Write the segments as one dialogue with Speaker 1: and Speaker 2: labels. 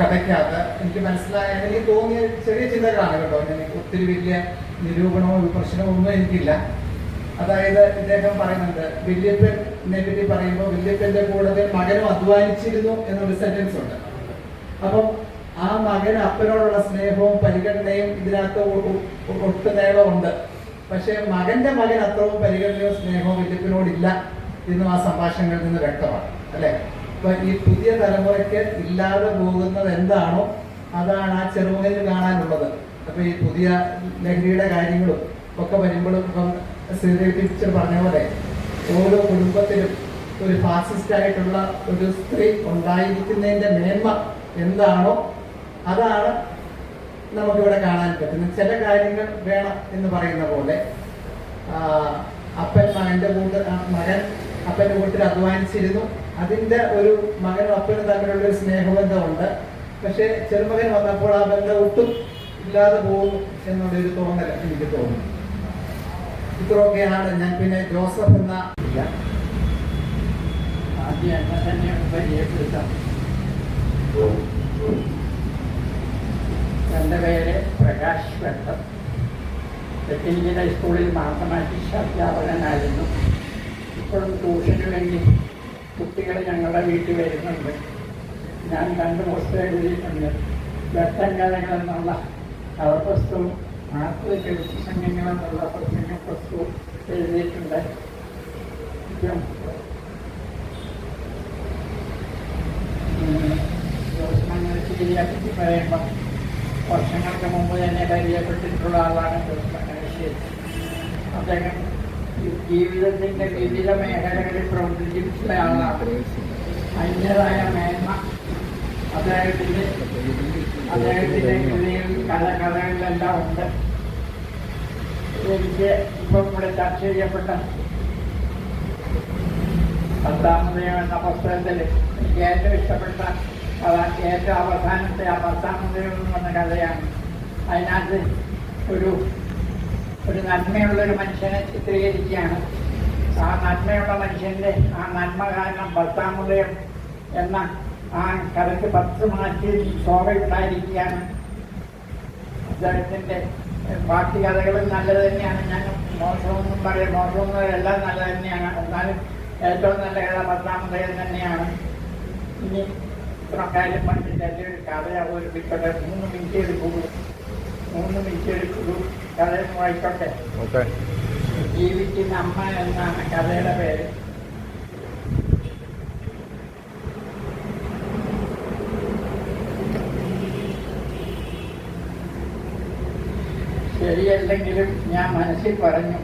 Speaker 1: കഥയ്ക്കകത്ത് എനിക്ക് മനസ്സിലായ എനിക്ക് തോന്നിയ ചെറിയ ചിന്തകളാണ് കേട്ടോ. ഞാൻ ഒത്തിരി വലിയ നിരൂപണമോ വിമർശനമോ ഒന്നും എനിക്കില്ല. അതായത് ഇദ്ദേഹം പറയുന്നുണ്ട് വല്യപ്പനെ പറ്റി പറയുമ്പോൾ വല്യപ്പന്റെ കൂടെ മകനും അധ്വാനിച്ചിരുന്നു എന്നൊരു സെന്റൻസ് ഉണ്ട്. അപ്പം ആ മകൻ അപ്പനോടുള്ള സ്നേഹവും പരിഗണനയും ഇതിനകത്ത് ഒ- ഒ- ഒട്ടു നേളമുണ്ട് പക്ഷെ മകന്റെ മകൻ അത്രയും പരിഗണനയോ സ്നേഹവും വല്യപ്പനോടില്ല എന്നും ആ സംഭാഷണങ്ങളിൽ നിന്ന് വ്യക്തമാണ്. അല്ലെ? ഈ പുതിയ തലമുറയ്ക്ക് ഇല്ലാതെ പോകുന്നത് എന്താണോ അതാണ് ആ ചെറുമകനിൽ കാണാനുള്ളത്. അപ്പൊ ഈ പുതിയ ലഹരിയുടെ കാര്യങ്ങളും ഒക്കെ വരുമ്പോഴും ഇപ്പം ശ്രീദേവി ടീച്ചർ പറഞ്ഞ പോലെ ഓരോ കുടുംബത്തിലും ഒരു ഫാസിസ്റ്റ് ആയിട്ടുള്ള ഒരു സ്ത്രീ ഉണ്ടായിരിക്കുന്നതിന്റെ മേന്മ എന്താണോ അതാണ് നമുക്കിവിടെ കാണാൻ പറ്റുന്നത്. ചില കാര്യങ്ങൾ വേണം എന്ന് പറയുന്ന പോലെ അപ്പൻ മകന്റെ കൂട്ട് ആ, മകൻ അപ്പന്റെ കൂട്ടിൽ അധ്വാനിച്ചിരുന്നു. അതിന്റെ ഒരു മകനും അപ്പനും തമ്മിലുള്ള ഒരു സ്നേഹബന്ധമുണ്ട്. പക്ഷെ ചെറുമകൻ വന്നപ്പോൾ ആ ബന്ധം ഒട്ടും ഇല്ലാതെ പോകും എന്നുള്ളൊരു തോന്നൽ എനിക്ക് തോന്നുന്നു. ഇത്രയൊക്കെയാണ് ഞാൻ പിന്നെ ജോസഫ് എന്ന
Speaker 2: എന്റെ പേര് പ്രകാശ് വെട്ടം. ടെക്നിക്കൽ ഹൈസ്കൂളിൽ മാത്തമാറ്റിക്സ് അധ്യാപകനായിരുന്നു. ഇപ്പോഴും ട്യൂഷന് വേണ്ടി കുട്ടികൾ ഞങ്ങളുടെ വീട്ടിൽ വരുന്നുണ്ട്. ഞാൻ രണ്ട് പുസ്തകം എഴുതിയിട്ടുണ്ട് ആത്മീയ എഴുത്ത് സംഘങ്ങൾ എന്നുള്ള പ്രസംഗ പുസ്തകവും എഴുതിയിട്ടുണ്ട്. ജ്യോത്സ്മംഗലശ്ശേരിയെ പറയുമ്പോൾ വർഷങ്ങൾക്ക് മുമ്പ് തന്നെ പരിചയപ്പെട്ടിട്ടുള്ള ആളാണ് ജ്യോത്സ്മംഗലശ്ശേരി അദ്ദേഹം ഈ ജീവിതത്തിന്റെ വിവിധ മേഖലകളിൽ പ്രവർത്തിച്ചിട്ടുള്ള ആളാണ്. അതിന്റെതായ മേന്മ അദ്ദേഹത്തിന്റെ അദ്ദേഹത്തിന്റെ കൃതിയിൽ കഥ കഥകളിലെല്ലാം ഉണ്ട്. എനിക്ക് ഇപ്പം ഇവിടെ ചർച്ച ചെയ്യപ്പെട്ട പത്താമതയോ എന്ന പുസ്തകത്തിൽ എനിക്ക് ഏറ്റവും ഇഷ്ടപ്പെട്ട കഥ ഏറ്റവും അവസാനത്തെ ആ പത്താമതയോ എന്ന് കഥയാണ്. അതിനകത്ത് ഒരു ഒരു നന്മയുള്ള ഒരു മനുഷ്യനെ ചിത്രീകരിക്കുകയാണ്. ആ നന്മയുള്ള മനുഷ്യന്റെ ആ നന്മ കാരണം ഭർത്താമുദയം എന്ന ആ കഥയ്ക്ക് പത്ത് മാറ്റി ശോഭയുണ്ടായിരിക്കുകയാണ്. അദ്ദേഹത്തിന്റെ ബാക്കി കഥകളും നല്ലത് തന്നെയാണ്. ഞാൻ മോശമൊന്നും പറയാം. മോശമൊന്നും എല്ലാം നല്ലത് തന്നെയാണ്. എന്നാലും ഏറ്റവും നല്ല കഥ ഭർത്താമുദയം തന്നെയാണ്. ഇനി ഇത്ര കാര്യം പറഞ്ഞിട്ട് എന്റെ ഒരു കഥ അവതരിപ്പിക്കട്ടെ മൂന്ന് മിനിറ്റ് എടുക്കുള്ളൂ മൂന്ന് മിനിറ്റ് എടുക്കുള്ളൂ കഥയൊന്ന് വായിക്കോട്ടെ
Speaker 3: ഓക്കെ.
Speaker 2: ജീവിക്കുന്ന അമ്മ എന്നാണ് കഥയുടെ പേര്. ശരിയല്ലെങ്കിലും ഞാൻ മനസ്സിൽ പറഞ്ഞു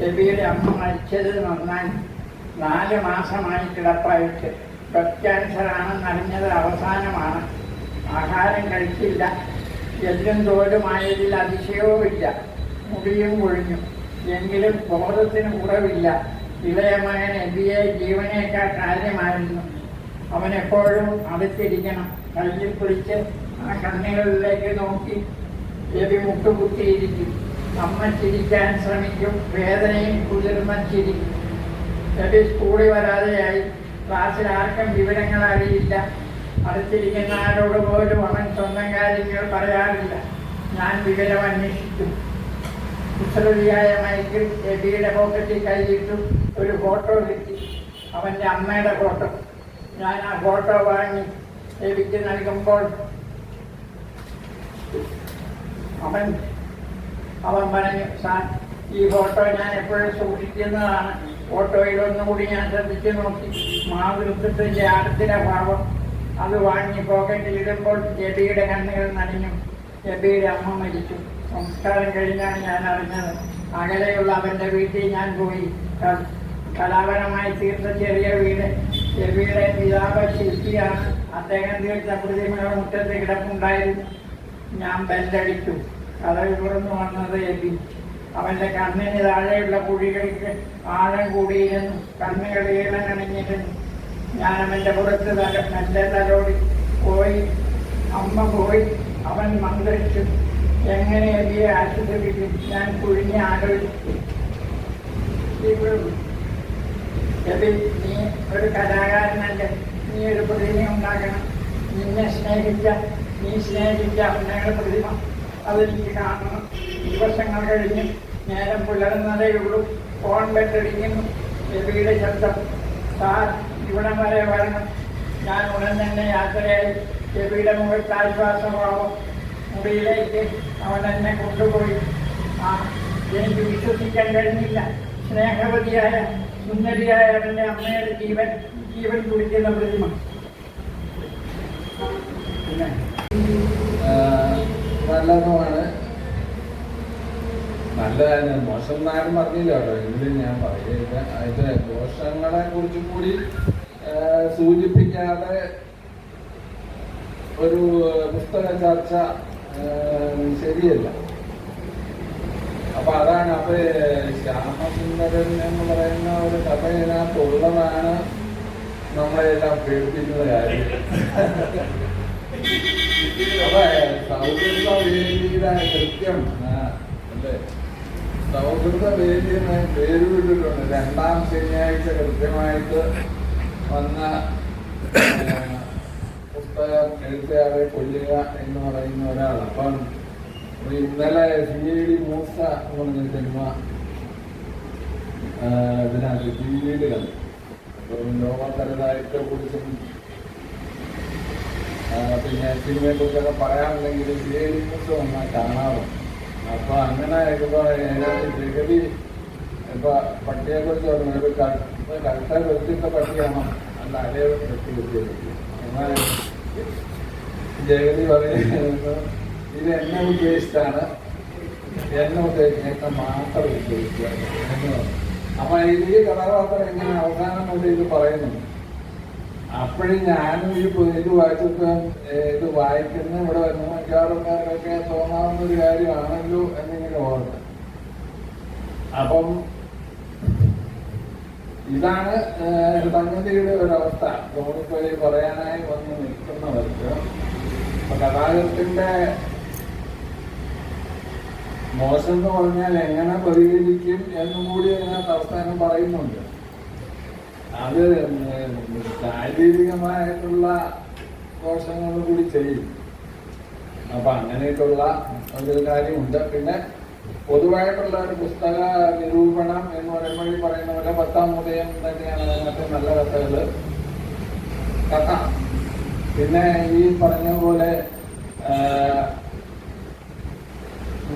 Speaker 2: രവിയുടെ അമ്മ മരിച്ചത് നന്നാൻ നാല് മാസമായി കിടപ്പായിട്ട്. ബ്ലഡ് ക്യാൻസർ ആണെന്നറിഞ്ഞത് അവസാനമാണ്. ആഹാരം കഴിച്ചില്ല. എല്ലും തോലുമായതിൽ അതിശയവുമില്ല. മുടിയും കൊഴിഞ്ഞു എങ്കിലും ബോധത്തിന് കുറവില്ല ഇളയ മകൻ എബിയെ ജീവനേക്കാൾ കാര്യമായിരുന്നു. അവനെപ്പോഴും അടുത്തിരിക്കണം കയ്യിൽ പിടിച്ച് ആ കണ്ണുകളിലേക്ക് നോക്കി എബി മുട്ടുകുത്തിയിരിക്കും അമ്മ ചിരിക്കാൻ ശ്രമിക്കും. വേദനയും കുതിർന്ന ചിരിക്കും. എബി സ്കൂളിൽ വരാതെയായി. ക്ലാസ്സിൽ ആർക്കും വിവരങ്ങൾ അറിയില്ല അടുത്തിരിക്കുന്ന ആരോട് പോലും അവൻ സ്വന്തം കാര്യങ്ങൾ പറയാറില്ല. ഞാൻ വിവരം അന്വേഷിക്കും. കുസൃതിയായ മൈക്കിൾ എബിയുടെ പോക്കറ്റിൽ കൈയിട്ടു ഒരു ഫോട്ടോ കിട്ടി. അവന്റെ അമ്മയുടെ ഫോട്ടോ. ഞാൻ ആ ഫോട്ടോ വാങ്ങി എബിക്ക് നൽകുമ്പോൾ അവൻ അവൻ പറഞ്ഞു സാർ ഈ ഫോട്ടോ ഞാൻ എപ്പോഴും സൂക്ഷിക്കുന്നതാണ്. ഫോട്ടോയിൽ ഒന്നുകൂടി ഞാൻ ശ്രദ്ധിച്ചു നോക്കി. മാതൃത്വത്തിന്റെ അടുത്തിലെ ഭാവം അത് വാങ്ങി പോക്കറ്റിൽ ഇടുമ്പോൾ ജബിയുടെ കണ്ണുകൾ നനഞ്ഞു. ജബിയുടെ അമ്മ മരിച്ചു. സംസ്കാരം കഴിഞ്ഞാണ് ഞാൻ അറിഞ്ഞത്. അകലെയുള്ള അവന്റെ വീട്ടിൽ ഞാൻ പോയി. കലാപരമായി തീർത്ത ചെറിയ വീട്. ജബിയുടെ പിതാവ് ശില്പിയാണ് അദ്ദേഹം തീർച്ച പ്രതിമയുടെ മുറ്റത്ത് കിടപ്പുണ്ടായിരുന്നു. ഞാൻ ബെല്ലടിച്ചു. കഥകൾ തുറന്നു വന്നത് എബി അവന്റെ കണ്ണിന് താഴെയുള്ള കുഴികൾക്ക് ആഴം കൂടിയിരുന്നു. കണ്ണുകൾ ഈളനണിഞ്ഞിരുന്നു ഞാൻ അവന്റെ പുറത്ത് നല്ല നല്ല തലോടി പോയി. അമ്മ പോയി. അവൻ മന്ത്രിച്ചു. എങ്ങനെ അതിയെ ആശുപത്രിയിൽ ഞാൻ കുഴിഞ്ഞ് ആലോചിച്ചു. എബി നീ ഒരു കലാകാരനല്ലേ? നീ ഒരു പ്രതിമ ഉണ്ടാക്കണം. നിന്നെ സ്നേഹിച്ച നീ സ്നേഹിച്ച അമ്മയുടെ പ്രതിമ അതെനിക്ക് കാണണം. ദിവസങ്ങൾ കഴിഞ്ഞ് നേരം പുലർന്നതേ ഉള്ളൂ. ഫോൺ ബെറ്റടിക്കുന്നു രവിയുടെ ശബ്ദം സാർ ഇവിടം വരെ വരണം. ഞാൻ ഉടൻ തന്നെ യാത്രയായി. രവിയുടെ മുകളിൽ താശ്വാസമാവും മുറിയിലേക്ക് അവൻ എന്നെ കൊണ്ടുപോയി. ആ എനിക്ക് വിശ്വസിക്കാൻ കഴിഞ്ഞില്ല. സ്നേഹവതിയായ സുന്ദരിയായ അവന്റെ അമ്മയുടെ ജീവൻ ജീവൻ കുടിക്കുന്ന പ്രതിമ.
Speaker 3: നല്ലതുമാണ്. നല്ലതാണ് മോശം നാരും പറഞ്ഞില്ല കേട്ടോ. എങ്കിലും ഞാൻ പറയുക അതിന്റെ ദോഷങ്ങളെ കുറിച്ച് കൂടി സൂചിപ്പിക്കാതെ ഒരു പുസ്തക ചർച്ച ശരിയല്ല. അപ്പൊ അതാണ് അപ്പൊ ശ്യാമസുന്ദരൻ എന്ന് പറയുന്ന ഒരു കഥ ഇതിനകത്തുള്ളതാണ് നമ്മളെല്ലാം പേടിപ്പിക്കുന്ന കാര്യം. അപ്പൊ സൗഹൃദ കൃത്യം അല്ലേ? സൗഹൃദ വേദിയെന്ന് പേര് വിട്ടിട്ടുണ്ട് രണ്ടാം ശനിയാഴ്ച കൃത്യമായിട്ട് വന്ന പുസ്തകം എഴുത്തുകാരെ കൊല്ലുക എന്ന് പറയുന്ന ഒരാൾ അപ്പം ഇന്നലെ സി ഐ ഡി മൂസ എന്ന് പറഞ്ഞ സിനിമ ഇതിനകത്ത് ടി വിയിൽ കണ്ടു അപ്പം ലോകത്തരതായിട്ട് കുറിച്ചും പിന്നെ സിനിമയെ കുറിച്ചൊക്കെ പറയാനുണ്ടെങ്കിൽ സി ഐ ഡി മൂസ വന്നാൽ കാണാറുണ്ട് അപ്പൊ അങ്ങനെ ഇപ്പൊ അതിനകത്ത് ജഗതി ഇപ്പൊ പട്ടിയെ കുറിച്ച് പറഞ്ഞു. ഒരു കറുത്ത വെളുത്തിട്ട പട്ടിയാണോ? അല്ല അതേ വെട്ടി വെട്ടിയത് എന്നാൽ ജഗതി പറയുന്നത് ഇത് എന്നെ ഉദ്ദേശിച്ചാണ്. എന്നെ ഉദ്ദേശിച്ച മാത്രം ഉദ്ദേശിക്കുക. എന്ന് പറഞ്ഞു. അപ്പൊ ഈ കഥാപാത്രം ഇങ്ങനെ അവസാനം കൊണ്ട് ഇത് പറയുന്നുണ്ട് അപ്പോഴും ഞാനും ഈ പേര് വായിച്ചപ്പോ ഇത് വായിക്കുന്ന ഇവിടെ വരുന്ന മിക്കവാറുകാർക്കൊക്കെ തോന്നാവുന്ന ഒരു കാര്യമാണല്ലോ എന്നിങ്ങനെ ഓർത്ത്. അപ്പം ഇതാണ് സംഗതിയുടെ ഒരവസ്ഥ. തോന്നിപ്പോയി പറയാനായി വന്ന് നിൽക്കുന്നവർക്ക് അപ്പൊ കഥാകൃത്തിന്റെ മോശം എന്ന് പറഞ്ഞാൽ എങ്ങനെ പ്രതികരിക്കും എന്നും കൂടി അതിനകത്ത് അവസാനം പറയുന്നുണ്ട്. അത് ശാരീരികമായിട്ടുള്ള ദോഷങ്ങൾ കൂടി ചെയ്യും. അപ്പൊ അങ്ങനെയൊക്കെയുള്ള ഒരു കാര്യമുണ്ട്. പിന്നെ പൊതുവായിട്ടുള്ള ഒരു പുസ്തക നിരൂപണം എന്ന് പറയുമ്പോൾ ഈ പറയുന്ന പോലെ പത്താം ഉദയം തന്നെയാണ് അതിനകത്ത് നല്ല കഥകൾ കഥ. പിന്നെ ഈ പറഞ്ഞ പോലെ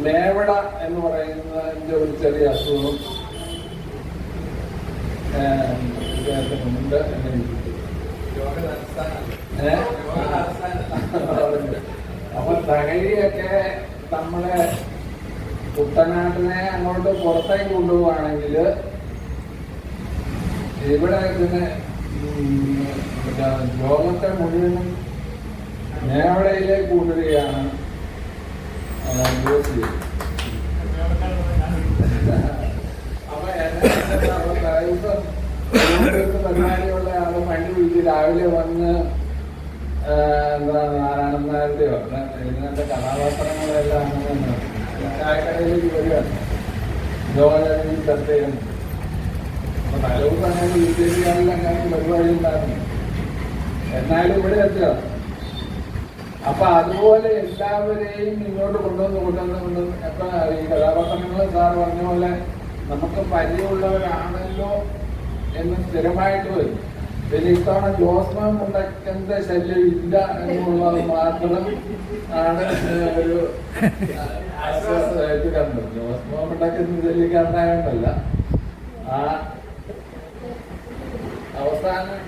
Speaker 3: മേവട എന്ന് പറയുന്നതിന്റെ ഒരു ചെറിയ അസുഖം. എന്ന് എനിക്ക് ഏഹ്? അപ്പൊ തകഴിയൊക്കെ നമ്മളെ കുട്ടനാട്ടിനെ അങ്ങോട്ട് പുറത്തേക്ക് കൊണ്ടുപോവാണെങ്കിൽ ഇവിടെ ഇതിന് ലോകത്തെ മുഴുവനും മേവടയിലേക്ക് കൊണ്ടുവരികയാണ് ആ, യൂസ് ചെയ്യുന്നത് അപ്പൊ എന്നെ രാവിലെ വന്ന് ആ, എന്താ നാരായണൻ നായരുടെയോ കഥാപാത്രങ്ങളെല്ലാം അങ്ങനെ ചായക്കടയിലേക്ക് വരികയാണ് ചർച്ച ചെയ്യുന്നു അപ്പൊ തലവും അങ്ങനെ അങ്ങനെ പരിപാടി ഉണ്ടായിരുന്നു എന്നാലും ഇവിടെ എത്തുക അപ്പൊ അതുപോലെ എല്ലാവരെയും ഇങ്ങോട്ട് കൊണ്ടുവന്ന് കൊണ്ടുവന്ന് കൊണ്ടുവന്ന് അപ്പൊ ഈ കഥാപാത്രങ്ങൾ സാർ പറഞ്ഞ പോലെ നമുക്ക് പരിചയമുള്ളവരാണല്ലോ എന്ന് സ്ഥിരമായിട്ട് വരും. പിന്നെ ഇത്തവണ ജോസ്മാൻ ഉണ്ടാക്കേണ്ട ശല്യം ഇല്ല എന്നുള്ളത് മാത്രം ആണ് ഒരു ആശ്വാസമായിട്ട് കണ്ടത്. ജോസ്മാൻ ഉണ്ടാക്കുന്ന ശല്യക്കാരനായോണ്ടല്ല ആ അവസാനം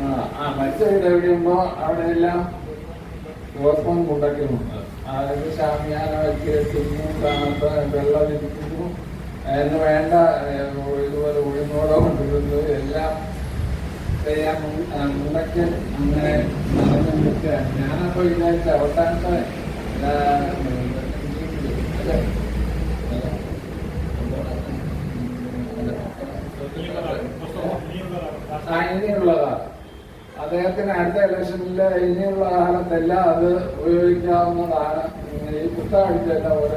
Speaker 3: ആ ആ മരിച്ച വീട് എവിടെയുണ്ടോ അവിടെ എല്ലാം ദിവസം ഉണ്ടാക്കുന്നുണ്ട് അതായത് ശാമിയാന വയ്ക്കുന്നു വെള്ളം ഇരിക്കുന്നു അതിന് വേണ്ട ഇതുപോലെ ഉഴുന്നോടോ കൊണ്ടിരുന്നു എല്ലാം ചെയ്യാൻ മുൻ- അങ്ങനെ നടന്നു അങ്ങനെ ഞാനപ്പോൾ ഞാനപ്പോ വിചാരിച്ച അവസാനത്തെ ആ, അല്ലേ? ആ ഇനിയുള്ള കാലം അദ്ദേഹത്തിന് അടുത്ത ഇലക്ഷനിൽ ഇനിയുള്ള കാലത്തെല്ലാം അത് ഉപയോഗിക്കാവുന്നതാണ്. ഈ പുസ്തകം അടിച്ചെല്ലാം ഓരോ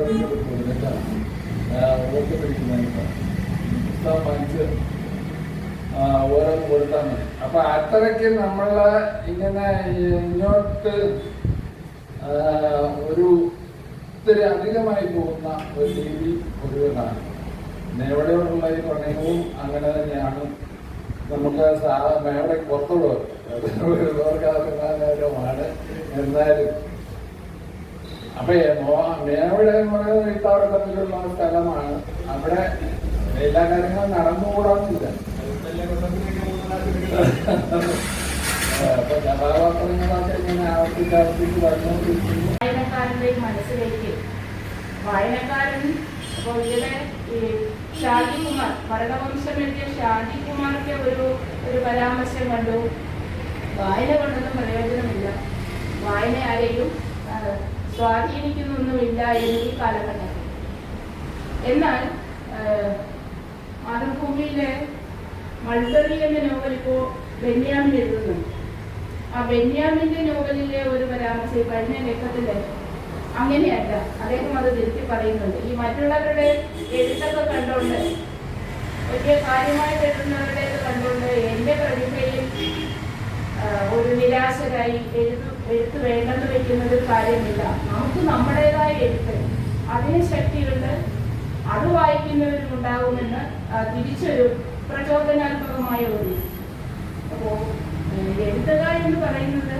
Speaker 3: വോട്ട് പുസ്തകം വാങ്ങിച്ച് ഓരോന്ന് കൊടുത്താൽ മതി. അപ്പൊ അത്രയ്ക്ക് നമ്മൾ ഇങ്ങനെ ഇങ്ങോട്ട് ഒരു ഒത്തിരി അധികമായി പോകുന്ന ഒരു രീതി പൊതുവെന്നാണ് പിന്നെ എവിടെയുള്ള ഈ പ്രണയവും അങ്ങനെ തന്നെയാണ്. നമുക്ക് സാ- മേവിടെ എന്നാലും അപ്പൊ മേവിടെ എന്ന് പറയുന്നത് ഇത്തവണത്തിലുള്ള സ്ഥലമാണ്. അവിടെ എല്ലാ കാര്യങ്ങളും നടന്നുകൂടാന്നില്ല അപ്പൊ
Speaker 4: വായനക്കാരന്റെ മനസ്സിലേക്ക്. വായനക്കാരൻ അപ്പോൾ ഇവിടെ ഈ ഷാജി കുമാർ ഭരണവംശം എഴുതിയ ഷാജി കുമാറിന്റെ ഒരു ഒരു പരാമർശം കണ്ടു. വായന കൊണ്ടൊന്നും വായന ആരെയും ആ, സ്വാധീനിക്കുന്നൊന്നുമില്ല എന്ന് ഈ കാലഘട്ടത്തിൽ. എന്നാൽ മാതൃഭൂമിയിലെ മൾബറി എന്ന നോവൽ ഇപ്പോ ബെന്യാമിൻ എഴുതുന്നു ആ ബെന്യാമിന്റെ നോവലിലെ ഒരു പരാമർശം കഴിഞ്ഞ ലേഖത്തിൽ അങ്ങനെയല്ല. അദ്ദേഹം അത് തിരുത്തി പറയുന്നുണ്ട്. ഈ മറ്റുള്ളവരുടെ എഴുത്തൊക്കെ കണ്ടുകൊണ്ട് വലിയ കാര്യമായിട്ട് എഴുതുന്നവരുടേത് ഒരു നിരാശരായി എഴുത്ത് എഴുത്ത് വേണ്ടെന്ന് വെക്കുന്നത് കാര്യമില്ല. നമുക്ക് നമ്മുടേതായ എഴുത്ത് അതിന് ശക്തിയുണ്ട്. അത് വായിക്കുന്നവരും ഉണ്ടാകുമെന്ന് തിരിച്ചൊരു പ്രചോദനാത്മകമായ ഒരു അപ്പോ ഏഹ്, എഴുത്തുക എന്ന് പറയുന്നത്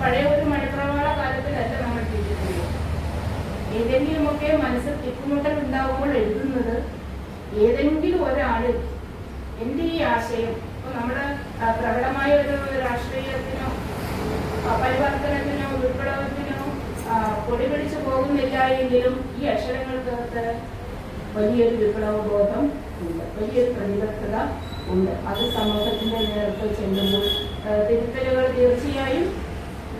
Speaker 4: പഴയ ഒരു മണിപ്രവാള കാലത്തിലല്ല നമ്മൾ ജീവിക്കുന്നത്. ഏതെങ്കിലുമൊക്കെ മനസ്സിൽ തിക്കുമുട്ടൽ ഉണ്ടാകുമ്പോൾ എഴുതുന്നത് ഏതെങ്കിലും ഒരാൾ എന്റെ ഈ ആശയം നമ്മുടെ പ്രകടമായ ഒരു രാഷ്ട്രീയത്തിനോ പരിവർത്തനത്തിനോ ആ, പൊടിപിടിച്ചു പോകുന്നില്ല എങ്കിലും ഈ അക്ഷരങ്ങൾക്കകത്ത് വലിയൊരു വിപ്ലവ ബോധം ഉണ്ട്. വലിയൊരു പ്രതിബദ്ധത ഉണ്ട്. അത് സമൂഹത്തിന്റെ നേർക്ക് ചെല്ലുമ്പോൾ തിരുത്തലുകൾ തീർച്ചയായും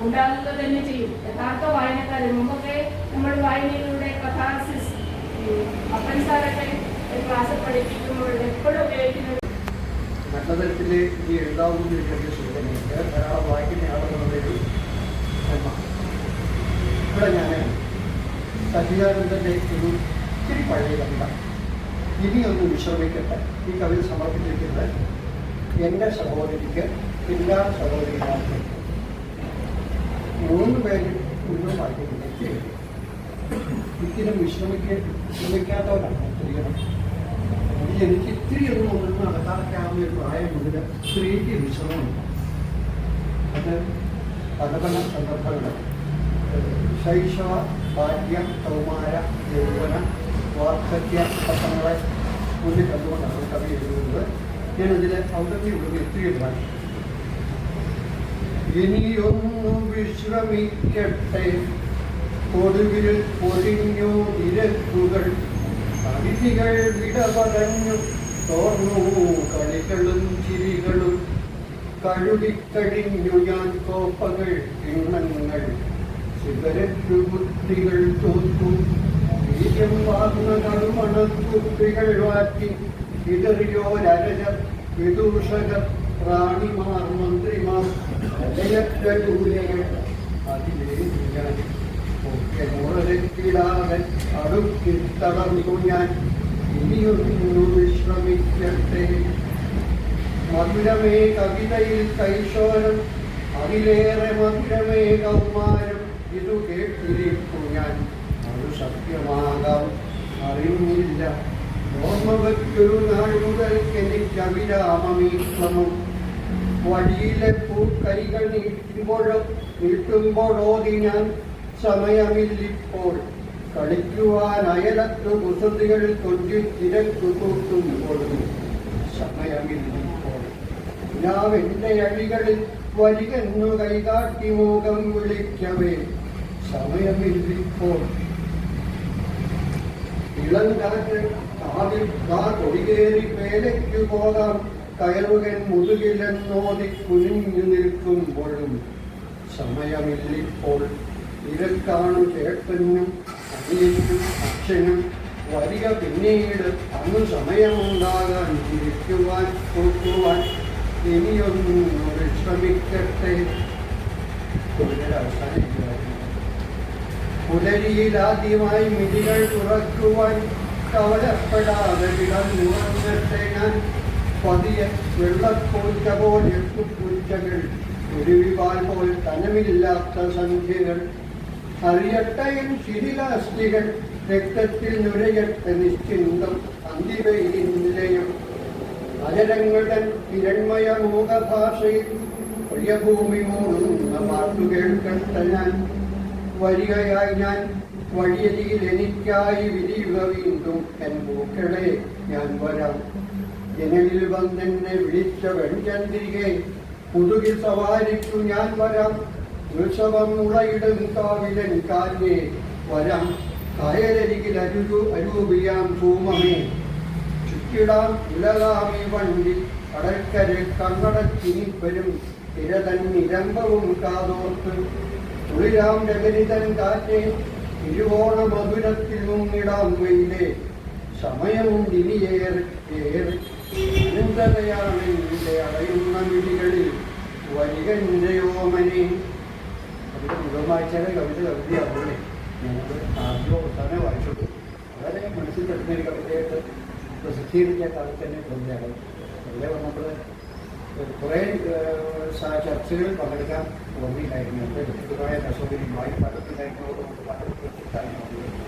Speaker 4: ഉണ്ടാകുക തന്നെ ചെയ്യും. യഥാർത്ഥ വായനക്കാരൻ മുമ്പൊക്കെ നമ്മൾ വായനയിലൂടെ കഥാസിസ് അപ്പൻ സാറൊക്കെ ക്ലാസ് പഠിപ്പിക്കുമ്പോൾ എപ്പോഴും ഉപയോഗിക്കുന്നത്
Speaker 5: നല്ല തരത്തിൽ ഈ എഴുതാവുന്ന സൂചനയുണ്ട് ധാരാളം വായിക്കുന്നയാളെന്നുള്ളൊരു ഇവിടെ ഞാൻ സച്ചിദാനന്ദന്റെ ഒരു ഇത്തിരി പഴയ കവിത. ഇനിയൊന്ന് വിശ്രമിക്കട്ടെ. ഈ കവിത സമർപ്പിച്ചിരിക്കുന്നത് എന്റെ സഹോദരിക്ക് എല്ലാ സഹോദരിമാർക്കും മൂന്ന് പേരിൽ ഒന്നും വായിക്കുന്നില്ല ഇത്തിരി വിശ്രമിക്ക വിശ്രമിക്കാത്തവരാണ്. സ്ത്രീകൾ ഇത് എനിക്ക് ഇത്തിരി ഒന്ന് ഒന്നും നടക്കാതൊക്കെ ആവുന്ന ഒരു പ്രായം മുതൽ സ്ത്രീക്ക് വിശ്രമമുണ്ട് അത് പല പല സന്ദർഭങ്ങൾ ശൈശവ ഭാഗ്യം കൗമാര യൗവന വാർദ്ധക്യ പത്രങ്ങളെ മുന്നിൽ കണ്ടുകൊണ്ടാണ് കവി എഴുതുന്നത്. ഞാനതിൽ ഔദ്യോഗിക ഇത്തിരി ഇടാൻ ഇനിയൊന്നു വിശ്രമിക്കട്ടെ. ഒടുവിൽ പൊരിഞ്ഞോ ഇരക്കുകൾ അതിഥികൾ വിട പറഞ്ഞു തോർന്നു കളികളും ചിരികളും. കഴുകിക്കഴിഞ്ഞു ഞാൻ കോപ്പകൾ എണ്ണങ്ങൾ. സിഗരറ്റ് ബുദ്ധികൾ തോറ്റു. വീര്യം വാർന്ന കടുമണക്കുപ്പികൾ മാറ്റി ഇതറിയോരരജ വിദൂഷകർ റാണിമാർ മന്ത്രിമാർ ഞാൻ മുറക്കിടാതെ അടുക്കി തളർന്നു ഞാൻ ഇനിയൊന്നു വിശ്രമിക്കട്ടെ. മധുരമേ കവിതയിൽ കൈശോരം അതിലേറെ മധുരമേ കൗമാരം. ഇതു കേട്ടിരിക്കു ഞാൻ. അത് സത്യമാകാം. അറിയുന്നില്ല. ഓർമ്മ വയ്ക്കൊരു നാൾ മുതൽ എനിക്ക് അവിരാമമീക്രമം വഴിയിലെ പൂക്കൈകൾ നീട്ടുമ്പോഴോ നീട്ടുമ്പോഴോതി ഞാൻ സമയമില്ലിപ്പോൾ കളിക്കുവാൻ അയലത്തു കുസൃതികളിൽ കൊഞ്ചി തിരക്കു കൂട്ടുമ്പോഴും സമയമില്ലിപ്പോൾ. ഞാൻ എന്റെ അഴികളിൽ വരികെന്നു കൈകാട്ടി മോകം വിളിക്കവേ സമയമില്ലിപ്പോൾ. ഇളം കാറ്റ് കാതിൽ കാ കൊടികേറി പേലയ്ക്കു പോകാം കയറുകൻ മുതുകിലെന്നോതി കുനിഞ്ഞു നിൽക്കുമ്പോഴും സമയമില്ലിപ്പോൾ. ഇരക്കാണു കേട്ടനും അഭിനയിക്കും അക്ഷനും വരിക പിന്നീട് അന്ന് സമയമുണ്ടാകാൻ ഇരിക്കുവാൻ കൂട്ടുവാൻ ഇനിയൊന്നും വിശ്രമിക്കട്ടെ പുലരിയിലാദ്യമായി പുലരിയിൽ മിതികൾ തുറക്കുവാൻ കവലപ്പെടാതെ കിടന്നുറങ്ങട്ടെ ഞാൻ. പതിയെ വെള്ളക്കോച്ച പോലെ പൂച്ചകൾ ഒരുവിപാൽ പോൽ തനമില്ലാത്ത സംഖ്യകൾ അറിയട്ടയും ശിഥിലാസ്ഥികൾ രക്തത്തിൽ നുരയട്ടെ നിശ്ചിന്തം അന്തിവയിൽ നിലയം. അജരങ്ങളുടെ ഹിരൺമയ മൂകഭാഷയിൽ പ്രിയഭൂമി പാട്ടു കേൾക്കട്ടെ ഞാൻ വരികയായി ഞാൻ വഴിയരിയിൽ എനിക്കായി വിരിയുക വീണ്ടും എൻ പൂക്കളെ ഞാൻ വരാം. ജനലിൽ വന്നെന്നെ വിളിച്ച വെൺചന്ദ്രികെ പുതുകിൽ സവാരിക്കു ഞാൻ വരാം. ഉത്സവം മുളയിടും കാവിലൻ കാലേ വരം കയലരികിൽ അരുരു അരൂപിയാം ഭൂമമേ ചുറ്റിടാം ഉലകാമി വണ്ടി കടൽക്കരെ കണ്ണടച്ചിനിപ്പരും തിരതൻ നിരമ്പവും കാതോർത്ത്. തുളിരാം രഗരിതൻ കാറ്റേ തിരുവോണ മധുരത്തിൽ മുങ്ങിടാം വെയിലേ. സമയമുണ്ടിനിയേറെ ഇനിയേറെ അടയുന്ന മിഴികളിൽ. വരികൻ ഓമനെ വായിച്ചാലേ കവിത കവിതയാവുള്ളേ ഞങ്ങൾ ആദ്യമോ അവസാനം വായിച്ചുള്ളൂ വളരെ മനസ്സിൽ തട്ടുന്ന ഒരു കവിതയായിട്ട് പ്രസിദ്ധീകരിച്ച കാലത്ത് തന്നെ തോന്നിയാണ് അവിടെ വന്നപ്പോൾ കുറേ ചർച്ചകളിൽ പങ്കെടുക്കാൻ ഓർമ്മയില്ലായിരുന്നു. എന്റെ വ്യക്തിപരമായ അസൗകര്യം വായി പലത്തിലായിരുന്നു പലർക്കും